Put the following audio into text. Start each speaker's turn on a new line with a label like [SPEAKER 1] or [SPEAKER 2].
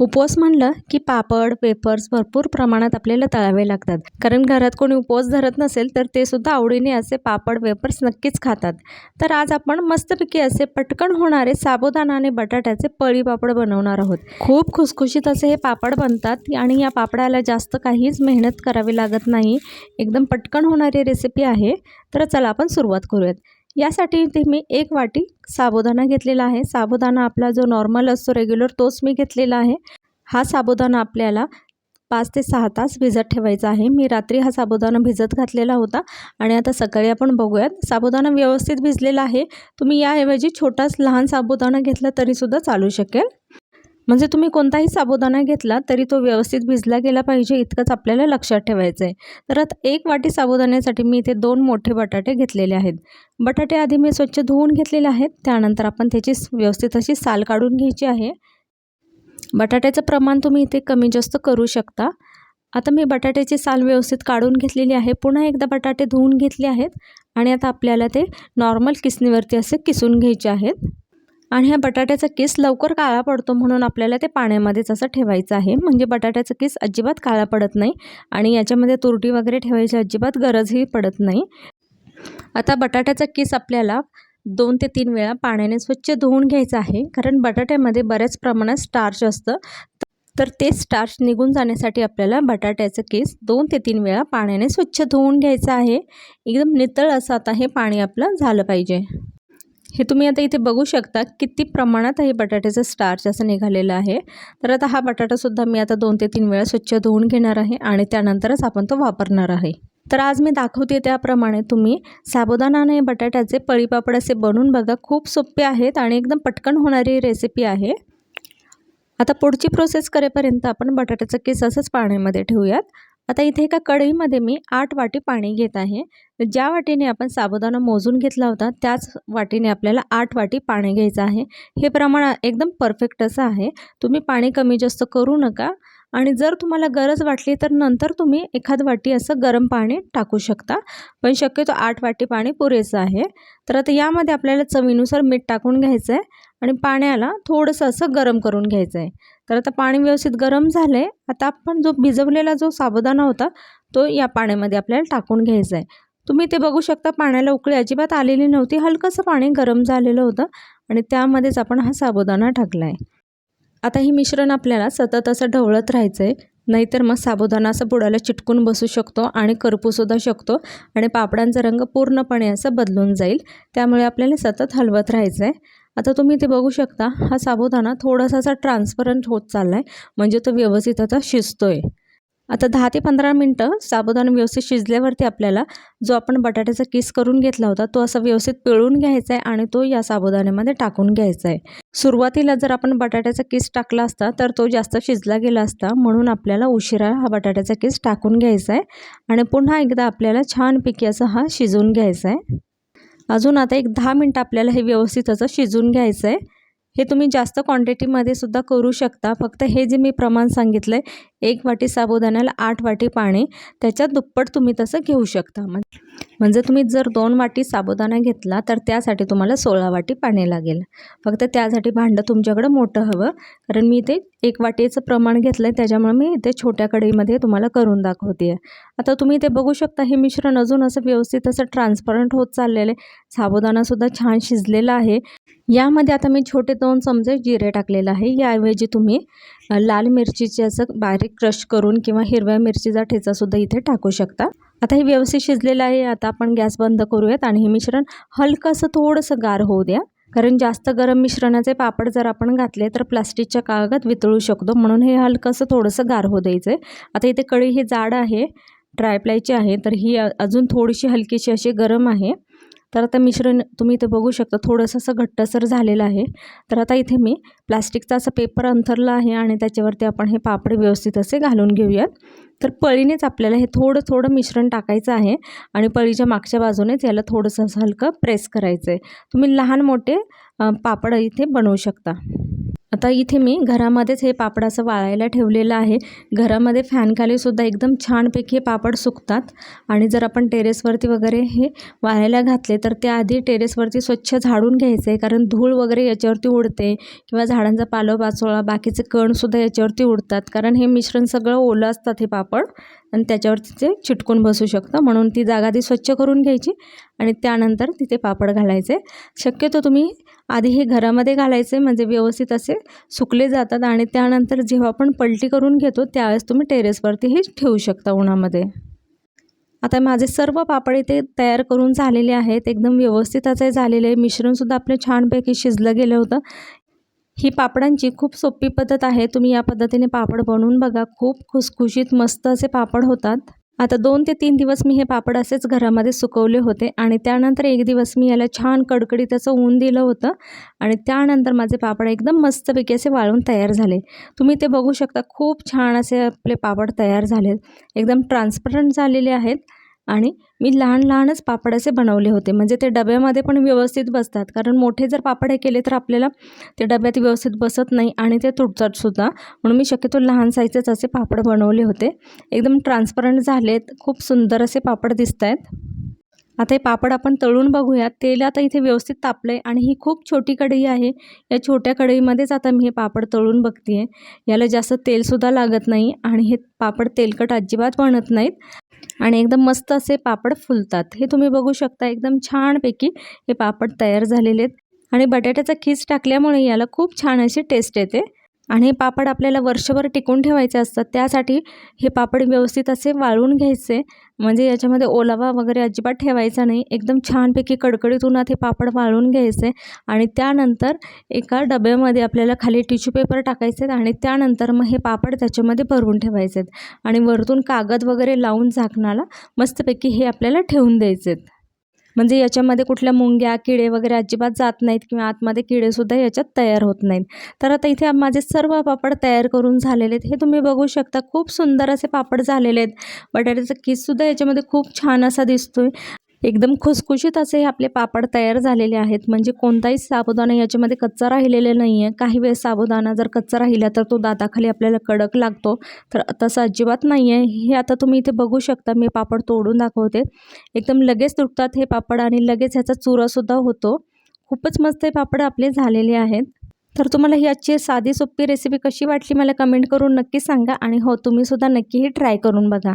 [SPEAKER 1] उपवास म्हणलं की पापड वेफर्स भरपूर प्रमाणात आपल्याला तळावे लागतात. कारण घरात कोणी उपवास धरत नसेल तर ते सुद्धा आवडीने असे पापड वेफर्स नक्कीच खातात. तर आज आपण मस्तपैकी असे पटकन होणारे साबुदाणा आणि बटाट्याचे पळी पापड बनवणार आहोत. खूप खुसखुशीत असे हे पापड बनतात आणि या पापडाला जास्त काहीच मेहनत करावी लागत नाही. एकदम पटकन होणारी रेसिपी आहे. तर चला आपण सुरुवात करूयात. यासाठी इथे मी एक वाटी साबुदाणा घेतलेला आहे. साबुदाणा आपला जो नॉर्मल असतो रेग्युलर तोच मी घेतलेला आहे. हा साबुदाणा आपल्याला पाच ते सहा तास भिजत ठेवायचा आहे. मी रात्री हा साबुदाणा भिजत घातलेला होता आणि आता सकाळी आपण बघूयात. साबुदाणा व्यवस्थित भिजलेला आहे. तुम्ही याऐवजी छोटाच लहान साबुदाणा घेतला तरीसुद्धा चालू शकेल. म्हणजे तुम्ही कोणताही साबुदाणा घेतला तरी तो व्यवस्थित भिजला गेला पाहिजे इतकंच आपल्याला लक्षात ठेवायचं आहे. तर आता एक वाटी साबुदाण्यासाठी मी इथे दोन मोठे बटाटे घेतलेले आहेत. बटाटे आधी मी स्वच्छ धुवून घेतलेले आहेत त्यानंतर आपण त्याची व्यवस्थित अशी साल काढून घ्यायची आहे. बटाट्याचं प्रमाण तुम्ही इथे कमी जास्त करू शकता. आता मी बटाट्याची साल व्यवस्थित काढून घेतलेली आहे पुन्हा एकदा बटाटे धुवून घेतले आहेत आणि आता आपल्याला ते नॉर्मल किसणीवरती असे किसून घ्यायचे आहेत. आणि ह्या बटाट्याचा केस लवकर काळा पडतो म्हणून आपल्याला ते पाण्यामध्येच असं ठेवायचं आहे. म्हणजे बटाट्याचं केस अजिबात काळा पडत नाही आणि याच्यामध्ये तुरटी वगैरे ठेवायची अजिबात गरजही पडत नाही. आता बटाट्याचा केस आपल्याला दोन ते तीन वेळा पाण्याने स्वच्छ धुवून घ्यायचं आहे. कारण बटाट्यामध्ये बऱ्याच प्रमाणात स्टार्च असतं. तर ते स्टार्च निघून जाण्यासाठी आपल्याला बटाट्याचं केस दोन ते तीन वेळा पाण्याने स्वच्छ धुवून घ्यायचं आहे. एकदम नितळ असं आता हे पाणी आपलं झालं पाहिजे. हे तुम्ही आता इथे बघू शकता किती प्रमाणात हे बटाट्याचं स्टार्च असं निघालेलं आहे. तर आता हा बटाटासुद्धा मी आता दोन ते तीन वेळा स्वच्छ धुवून घेणार आहे आणि त्यानंतरच आपण तो वापरणार आहे. तर आज मी दाखवते त्याप्रमाणे तुम्ही साबुदाणा आणि बटाट्याचे पळीपापड असे बनवून बघा. खूप सोपे आहेत आणि एकदम पटकन होणारी रेसिपी आहे. आता पुढची प्रोसेस करेपर्यंत आपण बटाट्याचं केस असंच पाण्यामध्ये ठेवूयात. आता इथे एका कढईमध्ये मी आठ वाटी पाणी घेत आहे. ज्या वाटीने आपण साबुदाणा मोजून घेतला होता त्याच वाटीने आपल्याला आठ वाटी पाणी घ्यायचं आहे. हे प्रमाण एकदम परफेक्ट असं आहे. तुम्ही पाणी कमी जास्त करू नका आणि जर तुम्हाला गरज वाटली तर नंतर तुम्ही एखाद वाटी असं गरम पाणी टाकू शकता. पण शक्यतो आठ वाटी पाणी पुरेसं आहे. तर आता यामध्ये आपल्याला चवीनुसार मीठ टाकून घ्यायचं आहे आणि पाण्याला थोडंसं असं गरम करून घ्यायचं आहे तर आता पाणी व्यवस्थित गरम झालं आहे आता आपण जो भिजवलेला जो साबुदाणा होता तो या पाण्यामध्ये आपल्याला टाकून घ्यायचा आहे तुम्ही ते बघू शकता पाण्याला उकळी अजिबात आलेली नव्हती. हलकंसं पाणी गरम झालेलं होतं आणि त्यामध्येच आपण हा साबुदाणा टाकला आहे आता हे मिश्रण आपल्याला सतत असं ढवळत राहायचं आहे नाहीतर मग साबुदाणा असं बुडाला चिटकून बसू शकतो आणि करपूसुद्धा शकतो आणि पापडांचा रंग पूर्णपणे असं बदलून जाईल. त्यामुळे आपल्याला सतत हलवत राहायचं आहे आता तुम्ही ते बघू शकता हा साबुदाणा थोडासा असा ट्रान्सपरंट होत चालला आहे म्हणजे तो व्यवस्थित आता शिजतो आहे आता दहा ते पंधरा मिनटं साबुदाणा व्यवस्थित शिजल्यावरती आपल्याला जो आपण बटाट्याचा किस करून घेतला होता तो असा व्यवस्थित पिळून घ्यायचा आहे आणि तो या साबुदाण्यामध्ये टाकून घ्यायचा आहे सुरुवातीला जर आपण बटाट्याचा किस टाकला असता तर तो जास्त शिजला गेला असता म्हणून आपल्याला उशिरा हा बटाट्याचा किस टाकून घ्यायचा आहे आणि पुन्हा एकदा आपल्याला छानपैकी असं हा शिजवून घ्यायचा आहे अजून आता एक दहा मिनटं आपल्याला हे व्यवस्थित असं शिजून घ्यायचं आहे हे तुम्ही जास्त क्वांटिटीमध्ये सुद्धा करू शकता. फक्त हे जे मी प्रमाण सांगितलं आहे एक वाटी साबुदाण्याला आठ वाटी पाणी त्याच्यात दुप्पट तुम्ही तसं घेऊ शकता. म्हणजे म्हणजे तुम्ही जर दोन वाटी साबुदाणा घेतला तर त्यासाठी तुम्हाला सोळा वाटी पाणी लागेल. फक्त त्यासाठी भांडं तुमच्याकडं मोठं हवं. कारण मी ते एक वाटीचं प्रमाण घेतलं आहे त्याच्यामुळे मी इथे छोट्या कढईमध्ये तुम्हाला करून दाखवते आहे आता तुम्ही ते बघू शकता हे मिश्रण अजून असं व्यवस्थित असं ट्रान्सपरंट होत चाललेलं आहे. साबुदाणासुद्धा छान शिजलेला आहे. यामध्ये आता मी छोटे दोन चमचे जिरे टाकलेलं आहे. याऐवजी तुम्ही लाल मिरचीचे असं बारीक क्रश करून किंवा हिरव्या मिरचीचा ठेचासुद्धा इथे टाकू शकता. आता हे व्यवस्थित शिजलेलं आहे. आता आपण गॅस बंद करूयात आणि हे मिश्रण हलकं असं थोडंसं गार होऊ द्या. कारण जास्त गरम मिश्रणाचे पापड जर आपण घातले तर प्लास्टिकच्या कागद वितळू शकतो. म्हणून हे हलकं असं थोडंसं गार होऊ द्यायचं आहे आता इथे कढी ही जाड आहे. ड्रायप्लायची आहे. तर ही अजून थोडीशी हलकीशी अशी गरम आहे. तर आता मिश्रण तुम्ही इथे बघू शकता थोडंसं असं घट्टसर झालेलं आहे. तर आता इथे मी प्लास्टिकचा असं पेपर अंथरला आहे आणि त्याच्यावरती आपण हे पापड व्यवस्थित असे घालून घेऊयात. तर पळीनेच आपल्याला हे थोडं थोडं मिश्रण टाकायचं आहे आणि पळीच्या मागच्या बाजूनेच याला थोडंसं असं हलकं प्रेस करायचं आहे तुम्ही लहान मोठे पापड इथे बनवू शकता. आता इथे मी घरामध्येच हे पापड असं वाळायला ठेवलेलं आहे. घरामध्ये फॅनखालीसुद्धा एकदम छानपैकी हे पापड सुकतात. आणि जर आपण टेरेसवरती वगैरे हे वाळायला घातले तर त्याआधी टेरेसवरती स्वच्छ झाडून घ्यायचं आहे कारण धूळ वगैरे याच्यावरती उडते किंवा झाडांचा पालोपाचोळा बाकीचे कणसुद्धा याच्यावरती उडतात. कारण हे मिश्रण सगळं ओलं असतात हे पापड आणि त्याच्यावरती ते चिटकून बसू शकतं. म्हणून ती जागा ती स्वच्छ करून घ्यायची आणि त्यानंतर तिथे पापड घालायचे. शक्यतो तुम्ही आधी हे घरामध्ये घालायचे म्हणजे व्यवस्थित असे सुकले जातात आणि त्यानंतर जेव्हा आपण पलटी करून घेतो त्यावेळेस तुम्ही टेरेसवरतीही ठेवू शकता उन्हामध्ये. आता माझे सर्व पापड इथे तयार करून झालेले आहेत. एकदम व्यवस्थित असे झालेले. आहे मिश्रणसुद्धा आपलं छानपैकी शिजलं गेलं होतं. ही पापडांची खूप सोपी पद्धत आहे. तुम्ही या पद्धतीने पापड बनवून बघा. खूप खुसखुशीत मस्त असे पापड होतात. आता दोन ते तीन दिवस मी हे पापड असेच घरामध्ये सुकवले होते आणि त्यानंतर एक दिवस मी याला छान कडकडी त्याचं ऊन दिलं होतं आणि त्यानंतर माझे पापड एकदम मस्तपैकी असे वाळून तयार झाले. तुम्ही ते बघू शकता खूप छान असे आपले पापड तयार झाले एकदम ट्रान्सपरंट झालेले आहेत. आणि मी लहान लहानच पापड असे बनवले होते. म्हणजे ते डब्यामध्ये पण व्यवस्थित बसतात. कारण मोठे जर पापड हे केले तर आपल्याला ते डब्यात व्यवस्थित बसत नाही आणि ते तुटतातसुद्धा म्हणून मी शक्यतो लहान साईजच असे पापड बनवले होते. एकदम ट्रान्सपरंट झालेत. खूप सुंदर असे पापड दिसत आहेत आता हे पापड आपण तळून बघूया तेल आता इथे व्यवस्थित तापलं आहे आणि ही खूप छोटी कढई आहे. या छोट्या कढईमध्येच आता मी हे पापड तळून बघते आहे याला जास्त तेलसुद्धा लागत नाही आणि हे पापड तेलकट अजिबात बनत नाहीत. आणि एकदम मस्त असे पापड फुलतात. हे तुम्ही बघू शकता एकदम छानपैकी हे पापड तयार झालेले आहेत. आणि बटाट्याचा खीस टाकल्यामुळे याला खूप छान अशी टेस्ट येते. आणि हे पापड आपल्याला वर्षभर टिकून ठेवायचे असतात. त्यासाठी हे पापड व्यवस्थित असे वाळून घ्यायचे. म्हणजे याच्यामध्ये ओलावा वगैरे अजिबात ठेवायचा नाही. एकदम छानपैकी कडकडीत उन्हात हे पापड वाळून घ्यायचे आणि त्यानंतर एका डब्यामध्ये आपल्याला खाली टिश्यू पेपर टाकायचे आणि त्यानंतर मग हे पापड त्याच्यामध्ये भरवून ठेवायचे. आणि वरतून कागद वगैरे लावून झाकणाला मस्तपैकी हे आपल्याला ठेवून द्यायचे. म्हणजे याच्यामध्ये कुठल्या मुंग्या किडे वगैरे अजिबात जात नाहीत किंवा आतमध्ये किडेसुद्धा याच्यात तयार होत नाहीत. तर आता इथे माझे सर्व पापड तयार करून झालेले आहेत. हे तुम्ही बघू शकता. खूप सुंदर असे पापड झालेले आहेत. बटाट्याचा किससुद्धा याच्यामध्ये खूप छान असा दिसतो आहे एकदम खुसखुशीत असे हे आपले पापड तयार झालेले आहेत. म्हणजे कोणताही साबुदाणा याच्यामध्ये कच्चा राहिलेला नाही आहे काही वेळेस साबुदाणा जर कच्चा राहिला तर तो दाताखाली आपल्याला कडक लागतो. तर तसं अजिबात नाही आहे हे आता तुम्ही इथे बघू शकता. मी पापड तोडून दाखवते. एकदम लगेच तुटतात हे पापड आणि लगेच ह्याचा चुरासुद्धा होतो. खूपच मस्त हे पापड आपले झालेले आहेत. तर तुम्हाला ही आजची साधी सोपी रेसिपी कशी वाटली मला कमेंट करून नक्की सांगा. आणि हो तुम्हीसुद्धा नक्की ही ट्राय करून बघा.